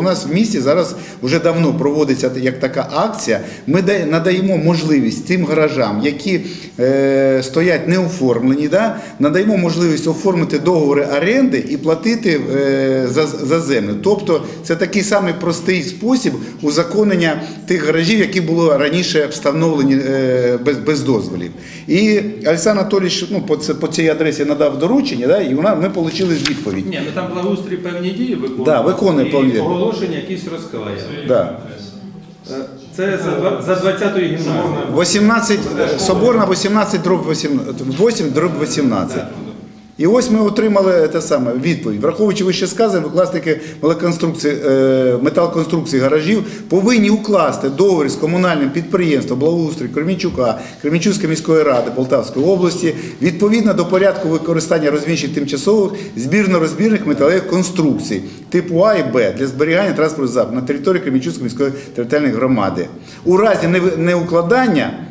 У нас в місті зараз вже давно проводиться як така акція. Ми надаємо можливість тим гаражам, які е, стоять неоформлені, да, надаємо можливість оформити договори оренди і платити е, за, за землю. Тобто це такий самий простий спосіб узаконення тих гаражів, які були раніше встановлені е, без, без дозволів. І Олександр Анатолійович ну, по, це, по цій адресі надав доручення, да, і вона, ми отримали відповідь. Ні, ну там благоустрій певні дії виконує. Да, виконує певні. Оголошення якісь розклеє. Да. Е, Це за, за 20-ю гімназією. 18, Соборна 18 дроб 18, 8 дроб 18. І ось ми отримали те саме відповідь. Враховуючи вище сказане, металоконструкції, е, металоконструкції гаражів повинні укласти договір з комунальним підприємством благоустрій Кремінчука, Кремінчуцької міської ради Полтавської області відповідно до порядку використання розміщень тимчасових збірно-розбірних металевих конструкцій типу А і Б для зберігання транспортних засобів на території Кремінчуцької міської територіальної громади. У разі неукладання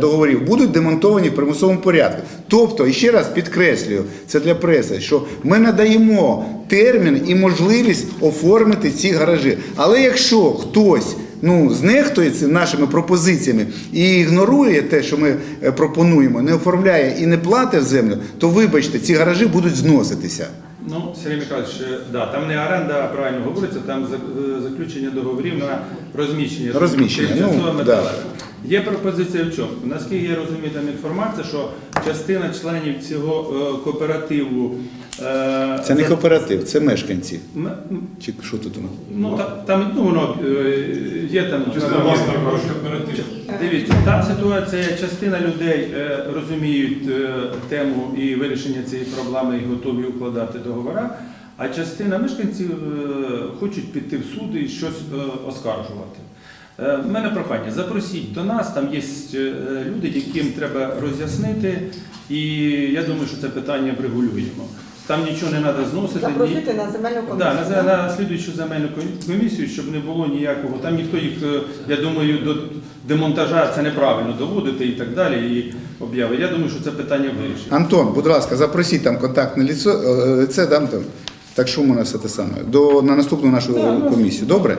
договорів будуть демонтовані в примусовому порядку. Тобто, і ще раз підкреслюю, це для преси, що ми надаємо термін і можливість оформити ці гаражі. Але якщо хтось ну, знехтує ці нашими пропозиціями і ігнорує те, що ми е, пропонуємо, не оформляє і не платить землю, то вибачте, ці гаражі будуть зноситися. Ну, Сергій Михайлович, е, да, там не оренда, а правильно говориться, там е, заключення договорів на розміщення. Розміщення, ну, да. Є пропозиція в чому? Наскільки я розумію, там інформація, що частина членів цього е, кооперативу. е, Це не кооператив, це мешканці. Чи що тут у нас? Ну, там, там ну, воно е, є там. Дивіться, там ситуація, частина людей розуміють тему і вирішення цієї проблеми і готові укладати договори, а частина мешканців хочуть піти в суд і щось оскаржувати. Е, в мене прохання, запросіть до нас, там є е, люди, яким треба роз'яснити, і я думаю, що це питання врегулюємо. Там нічого не треба зносити. ні- на земельну комісію. Да, на, на слідуючу земельну комісію, щоб не було ніякого. Там ніхто їх, е, я думаю, до демонтажа це неправильно доводити і так далі. І об'яви. Я думаю, що це питання вирішить. Антон, будь ласка, запросіть там контактне лицо, е, лице, дам там. Так що у нас це саме? До, на наступну нашу Да, ну, комісію. Добре?